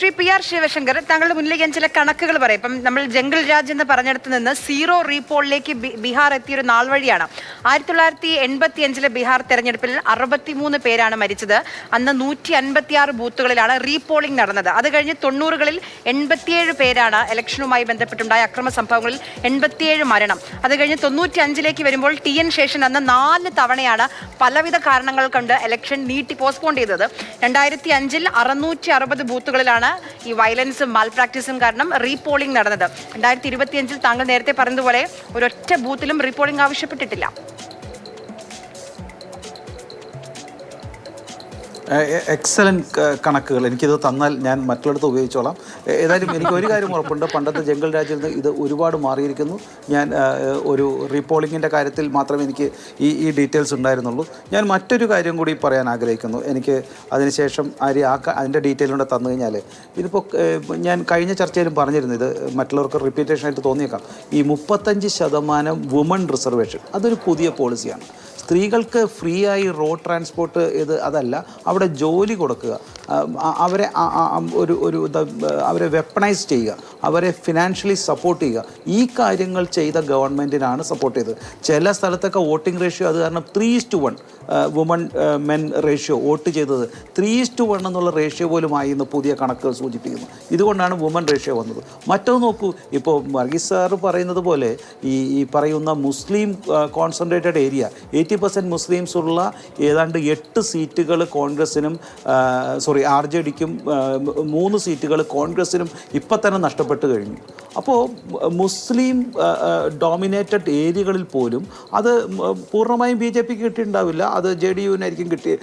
Shri P R Sivasankar താങ്കളുടെ മുന്നിലേക്ക് ഞാൻ ചില കണക്കുകൾ പറയാം. ഇപ്പം നമ്മൾ ജംഗിൾ രാജ് എന്ന് പറഞ്ഞിടത്ത് നിന്ന് സീറോ റീപോളിലേക്ക് ബീഹാർ എത്തിയൊരു നാൾ വഴിയാണ്. ആയിരത്തി തൊള്ളായിരത്തി എൺപത്തി അഞ്ചിലെ ബീഹാർ തെരഞ്ഞെടുപ്പിൽ അറുപത്തിമൂന്ന് പേരാണ് മരിച്ചത്. അന്ന് നൂറ്റി അൻപത്തി ആറ് ബൂത്തുകളിലാണ് റീപോളിംഗ് നടന്നത്. അത് കഴിഞ്ഞ് തൊണ്ണൂറുകളിൽ എൺപത്തിയേഴ് പേരാണ് ഇലക്ഷനുമായി ബന്ധപ്പെട്ടുണ്ടായ അക്രമ സംഭവങ്ങളിൽ എൺപത്തിയേഴ് മരണം. അത് കഴിഞ്ഞ് തൊണ്ണൂറ്റി അഞ്ചിലേക്ക് വരുമ്പോൾ ടി എൻ ശേഷൻ അന്ന് നാല് തവണയാണ് പലവിധ കാരണങ്ങൾ കൊണ്ട് ഇലക്ഷൻ നീട്ടി പോസ്റ്റ്പോൺ ചെയ്തത്. രണ്ടായിരത്തി അഞ്ചിൽ അറുന്നൂറ്റി അറുപത് ബൂത്തുകളിലാണ് ഈ വയലൻസും മാൽ പ്രാക്ടീസും കാരണം റീപോളിംഗ് നടന്നത്. രണ്ടായിരത്തി ഇരുപത്തിയഞ്ചിൽ താങ്കൾ നേരത്തെ പറഞ്ഞതുപോലെ ഒരൊറ്റ ബൂത്തിലും റീപോളിംഗ് ആവശ്യപ്പെട്ടിട്ടില്ല. എക്സലന്റ് കണക്കുകൾ. എനിക്കിത് തന്നാൽ ഞാൻ മറ്റുള്ളിടത്ത് ഉപയോഗിച്ചോളാം. ഏതായാലും എനിക്ക് ഒരു കാര്യം ഉറപ്പുണ്ട്. പണ്ടത്തെ ജംഗിൾ രാജ്യത്ത് നിന്ന് ഇത് ഒരുപാട് മാറിയിരിക്കുന്നു. ഞാൻ ഒരു റീപോളിങ്ങിന്റെ കാര്യത്തിൽ മാത്രമേ എനിക്ക് ഈ ഈ ഡീറ്റെയിൽസ് ഉണ്ടായിരുന്നുള്ളൂ. ഞാൻ മറ്റൊരു കാര്യം കൂടി പറയാൻ ആഗ്രഹിക്കുന്നു. എനിക്ക് അതിനുശേഷം ആര് ആ അതിന്റെ ഡീറ്റെയിൽ കൂടെ തന്നു കഴിഞ്ഞാൽ ഇതിപ്പോൾ ഞാൻ കഴിഞ്ഞ ചർച്ചയിലും പറഞ്ഞിരുന്നു ഇത് മറ്റുള്ളവർക്ക് റിപ്പീറ്റേഷൻ ആയിട്ട് തോന്നിയേക്കാം. ഈ മുപ്പത്തഞ്ച് ശതമാനം വുമൺ റിസർവേഷൻ അതൊരു പുതിയ പോളിസിയാണ് സ്ത്രീകൾക്ക് ഫ്രീ ആയി റോഡ് ട്രാൻസ്പോർട്ട് ഇത് അതല്ല അവിടെ ജോലി കൊടുക്കുക. അവരെ ഒരു ഒരു അവരെ വെപ്പണൈസ് ചെയ്യുക. അവരെ ഫിനാൻഷ്യലി സപ്പോർട്ട് ചെയ്യുക. ഈ കാര്യങ്ങൾ ചെയ്ത ഗവൺമെന്റിനാണ് സപ്പോർട്ട് ചെയ്തത്. ചില സ്ഥലത്തൊക്കെ വോട്ടിംഗ് റേഷ്യോ അത് കാരണം three two one woman men ratio vote ചെയ്തത്. ത്രീ ടു വൺ എന്നുള്ള റേഷ്യോ പോലും ആയി എന്ന് പുതിയ കണക്കുകൾ സൂചിപ്പിക്കുന്നു. ഇതുകൊണ്ടാണ് വുമൺ റേഷ്യോ വന്നത്. മറ്റൊന്ന് നോക്കൂ. ഇപ്പോൾ വർഗീസ് സാർ പറയുന്നത് പോലെ ഈ ഈ പറയുന്ന Muslim concentrated area eighty percent Muslims ഉള്ള ഏതാണ്ട് എട്ട് സീറ്റുകൾ കോൺഗ്രസിനും സോറി ആർ ജെ ഡിക്കും മൂന്ന് സീറ്റുകൾ കോൺഗ്രസിനും ഇപ്പം തന്നെ നഷ്ടപ്പെട്ടു കഴിഞ്ഞു. അപ്പോൾ മുസ്ലിം ഡോമിനേറ്റഡ് ഏരിയകളിൽ പോലും അത് പൂർണമായും ബി ജെ പിക്ക് കിട്ടിയിട്ടുണ്ടാവില്ല. അത് ജെ ഡി യുവിനായിരിക്കും കിട്ടിയ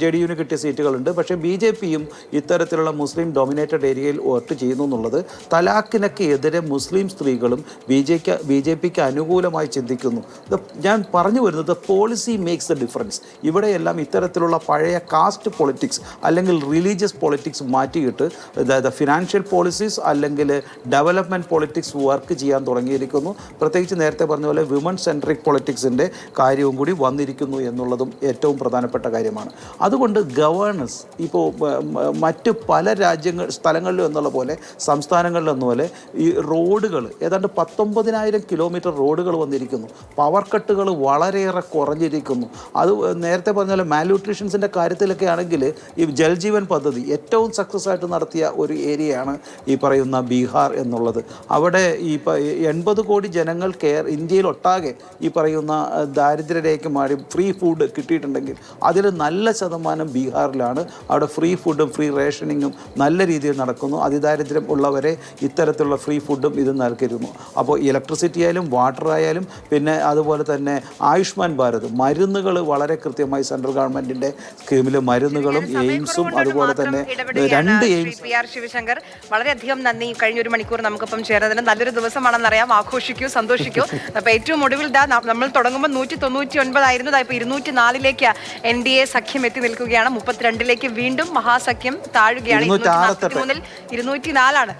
ജെ ഡി യുവിന് കിട്ടിയ സീറ്റുകളുണ്ട്. പക്ഷേ ബി ജെ പിയും ഇത്തരത്തിലുള്ള മുസ്ലിം ഡോമിനേറ്റഡ് ഏരിയയിൽ വോട്ട് ചെയ്യുന്നു എന്നുള്ളത് തലാഖിനൊക്കെ എതിരെ മുസ്ലിം സ്ത്രീകളും ബി ജെക്ക് ബി ജെ പിക്ക് അനുകൂലമായി ചിന്തിക്കുന്നു. ഇത് ഞാൻ പറഞ്ഞു വരുന്നത് പോളിസി മേക്സ് എ ഡിഫറൻസ് ഇവിടെയെല്ലാം ഇത്തരത്തിലുള്ള പഴയ കാസ്റ്റ് പൊളിറ്റിക്സ് അല്ലെങ്കിൽ റിലീജിയസ് പൊളിറ്റിക്സ് മാറ്റിയിട്ട് അതായത് ഫിനാൻഷ്യൽ പോളിസീസ് അല്ലെങ്കിൽ ഡെവലപ്മെന്റ് പോളിറ്റിക്സ് വർക്ക് ചെയ്യാൻ തുടങ്ങിയിരിക്കുന്നു. പ്രത്യേകിച്ച് നേരത്തെ പറഞ്ഞ പോലെ വിമൺ സെൻട്രിക് പൊളിറ്റിക്സിന്റെ കാര്യവും കൂടി വന്നിരിക്കുന്നു എന്നുള്ളതും ഏറ്റവും പ്രധാനപ്പെട്ട കാര്യമാണ്. അതുകൊണ്ട് ഗവേണൻസ് ഇപ്പോൾ മറ്റ് പല രാജ്യങ്ങൾ സ്ഥലങ്ങളിലും എന്നുള്ള പോലെ സംസ്ഥാനങ്ങളിലും എന്ന പോലെ ഈ റോഡുകൾ ഏതാണ്ട് പത്തൊമ്പതിനായിരം കിലോമീറ്റർ റോഡുകൾ വന്നിരിക്കുന്നു. പവർ കട്ടുകൾ വളരെയേറെ കുറഞ്ഞിരിക്കുന്നു. അത് നേരത്തെ പറഞ്ഞ പോലെ മാൽന്യൂട്രീഷൻസിന്റെ കാര്യത്തിലൊക്കെ ആണെങ്കിൽ ഈ ജൽജീവൻ പദ്ധതി ഏറ്റവും സക്സസ് ആയിട്ട് നടത്തിയ ഒരു ഏരിയയാണ് ഈ പറയുന്ന ബീഹാർ എന്നുള്ളത്. അവിടെ ഈ എൺപത് കോടി ജനങ്ങൾ കെയർ ഇന്ത്യയിൽ ഒട്ടാകെ ഈ പറയുന്ന ദാരിദ്ര്യരേഖ മാറി ഫ്രീ ഫുഡ് കിട്ടിയിട്ടുണ്ടെങ്കിൽ അതിൽ നല്ല ശതമാനം ബീഹാറിലാണ്. അവിടെ ഫ്രീ ഫുഡും ഫ്രീ റേഷനിങ്ങും നല്ല രീതിയിൽ നടക്കുന്നു. അതിദാരിദ്ര്യം ഉള്ളവരെ ഇത്തരത്തിലുള്ള ഫ്രീ ഫുഡും ഇത് നൽകിയിരുന്നു. അപ്പോൾ ഇലക്ട്രിസിറ്റി ആയാലും വാട്ടർ ആയാലും പിന്നെ അതുപോലെ തന്നെ ആയുഷ്മാൻ ഭാരത് മരുന്നുകൾ വളരെ കൃത്യമായി സെൻട്രൽ ഗവൺമെന്റിന്റെ സ്കീമിൽ മരുന്നുകളും എയിംസും അതുപോലെ തന്നെ രണ്ട് എയിംസ് പി ആർ ശിവശങ്കർ. വളരെയധികം നന്ദി കഴിഞ്ഞ ഒരു മണിക്കൂർ നമുക്കൊപ്പം ചേർന്നതിന് നല്ലൊരു ദിവസമാണെന്നറിയാം. ആഘോഷിക്കൂ സന്തോഷിക്കൂ. അപ്പൊ ഏറ്റവും ഒടുവിൽ ദാ നമ്മൾ തുടങ്ങുമ്പോൾ നൂറ്റി തൊണ്ണൂറ്റി ഒൻപതായിരുന്നു ഇപ്പൊ ഇരുന്നൂറ്റി നാലിലേക്ക് എൻ ഡി എ സഖ്യം എത്തി നിൽക്കുകയാണ്. മുപ്പത്തിരണ്ടിലേക്ക് വീണ്ടും മഹാസഖ്യം താഴുകയാണ്. ഇരുന്നൂറ്റി നാലാണ്